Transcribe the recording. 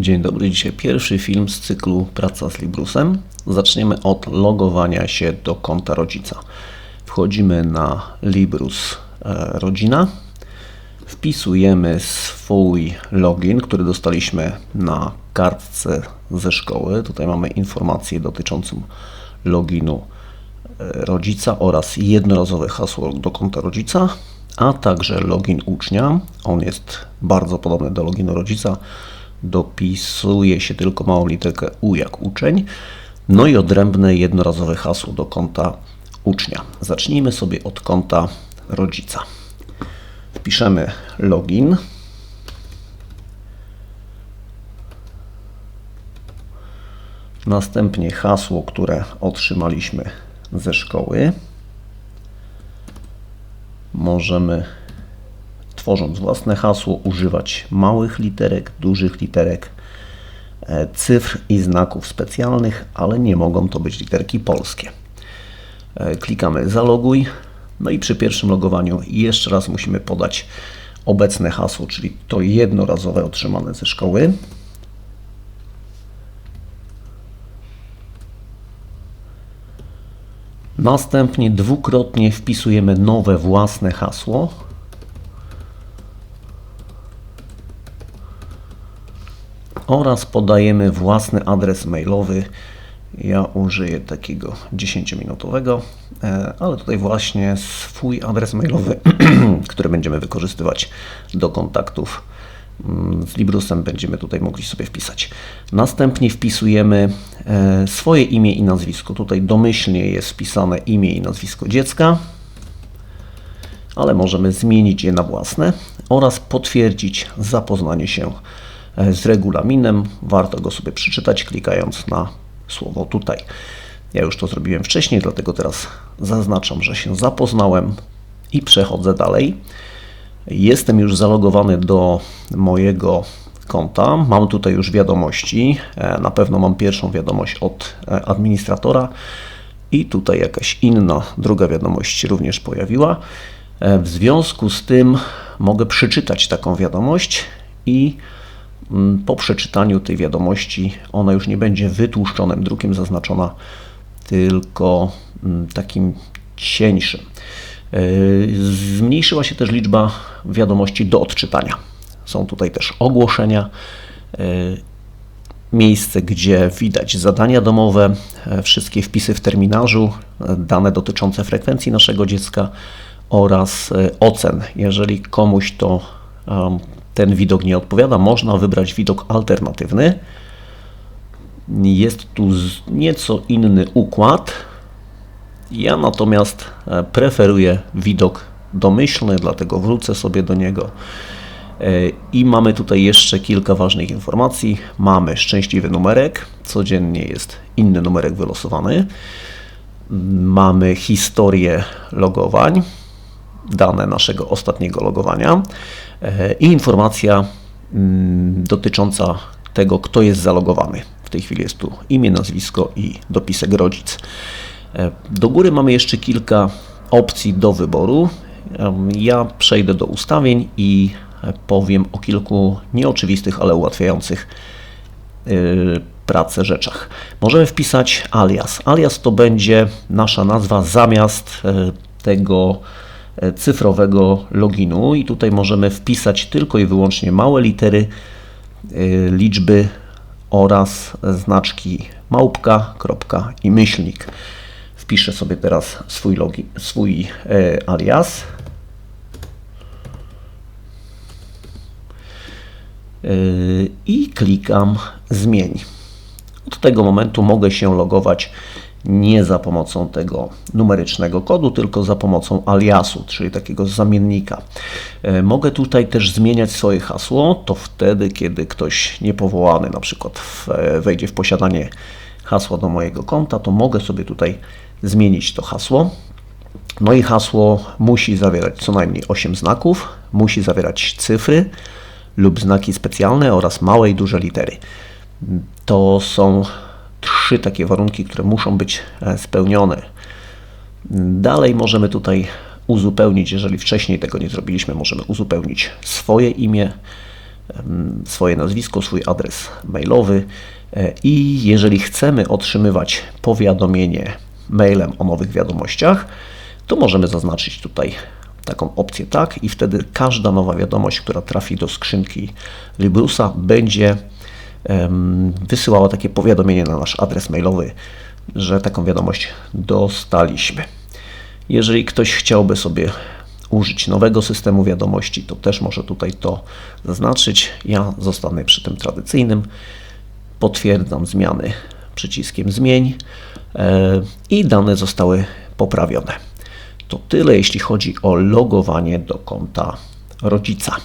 Dzień dobry, dzisiaj pierwszy film z cyklu Praca z Librusem. Zaczniemy od logowania się do konta rodzica. Wchodzimy na Librus e, Rodzina, wpisujemy swój login, który dostaliśmy na kartce ze szkoły. Tutaj mamy informację dotyczącą loginu e, rodzica oraz jednorazowe hasło do konta rodzica, a także login ucznia. On jest bardzo podobny do loginu rodzica dopisuje się tylko małą literkę U jak uczeń, no i odrębne jednorazowe hasło do konta ucznia. Zacznijmy sobie od konta rodzica. Wpiszemy login. Następnie hasło, które otrzymaliśmy ze szkoły. Możemy tworząc własne hasło, używać małych literek, dużych literek, e, cyfr i znaków specjalnych, ale nie mogą to być literki polskie. E, klikamy zaloguj, no i przy pierwszym logowaniu jeszcze raz musimy podać obecne hasło, czyli to jednorazowe otrzymane ze szkoły. Następnie dwukrotnie wpisujemy nowe własne hasło. Oraz podajemy własny adres mailowy. Ja użyję takiego 10-minutowego, e, ale tutaj właśnie swój adres mailowy, który będziemy wykorzystywać do kontaktów mm, z Librusem, będziemy tutaj mogli sobie wpisać. Następnie wpisujemy e, swoje imię i nazwisko. Tutaj domyślnie jest wpisane imię i nazwisko dziecka, ale możemy zmienić je na własne oraz potwierdzić zapoznanie się z regulaminem. Warto go sobie przeczytać, klikając na słowo tutaj. Ja już to zrobiłem wcześniej, dlatego teraz zaznaczam, że się zapoznałem i przechodzę dalej. Jestem już zalogowany do mojego konta. Mam tutaj już wiadomości. E, na pewno mam pierwszą wiadomość od e, administratora i tutaj jakaś inna, druga wiadomość również pojawiła. W związku z tym mogę przeczytać taką wiadomość i po przeczytaniu tej wiadomości ona już nie będzie wytłuszczonym drukiem zaznaczona, tylko mm, takim cieńszym. E, zmniejszyła się też liczba wiadomości do odczytania. Są tutaj też ogłoszenia, e, miejsce, gdzie widać zadania domowe, e, wszystkie wpisy w terminarzu, dane dotyczące frekwencji naszego dziecka oraz ocen. Jeżeli komuś to ten widok nie odpowiada, można wybrać widok alternatywny. Jest tu nieco inny układ. Ja natomiast e, preferuję widok domyślny, dlatego wrócę sobie do niego. E, I mamy tutaj jeszcze kilka ważnych informacji. Mamy szczęśliwy numerek, codziennie jest inny numerek wylosowany. Mamy historię logowań, dane naszego ostatniego logowania. E, i informacja mm, dotycząca tego, kto jest zalogowany. W tej chwili jest tu imię, nazwisko i dopisek rodzic. E, do góry mamy jeszcze kilka opcji do wyboru. Ja przejdę do ustawień i powiem o kilku nieoczywistych, ale ułatwiających e, pracę rzeczach. Możemy wpisać alias. Alias to będzie nasza nazwa zamiast tego cyfrowego loginu i tutaj możemy wpisać tylko i wyłącznie małe litery, y, liczby oraz znaczki małpka, kropka i myślnik. Wpiszę sobie teraz swój, login, swój y, alias. Y, I klikam zmień. Od tego momentu mogę się logować nie za pomocą tego numerycznego kodu, tylko za pomocą aliasu, czyli takiego zamiennika. E, mogę tutaj też zmieniać swoje hasło, to wtedy, kiedy ktoś niepowołany na przykład wejdzie w posiadanie hasła do mojego konta, to mogę sobie tutaj zmienić to hasło. No i hasło musi zawierać co najmniej 8 znaków, musi zawierać cyfry lub znaki specjalne oraz małe i duże litery. To są trzy takie warunki, które muszą być e, spełnione. Dalej możemy tutaj uzupełnić, jeżeli wcześniej tego nie zrobiliśmy, możemy uzupełnić swoje imię, swoje nazwisko, swój adres mailowy e, i jeżeli chcemy otrzymywać powiadomienie mailem o nowych wiadomościach, to możemy zaznaczyć tutaj taką opcję tak i wtedy każda nowa wiadomość, która trafi do skrzynki Librusa będzie wysyłała takie powiadomienie na nasz adres mailowy, że taką wiadomość dostaliśmy. Jeżeli ktoś chciałby sobie użyć nowego systemu wiadomości, to też może tutaj to zaznaczyć. Ja zostanę przy tym tradycyjnym. Potwierdzam zmiany przyciskiem zmień e, i dane zostały poprawione. To tyle, jeśli chodzi o logowanie do konta rodzica.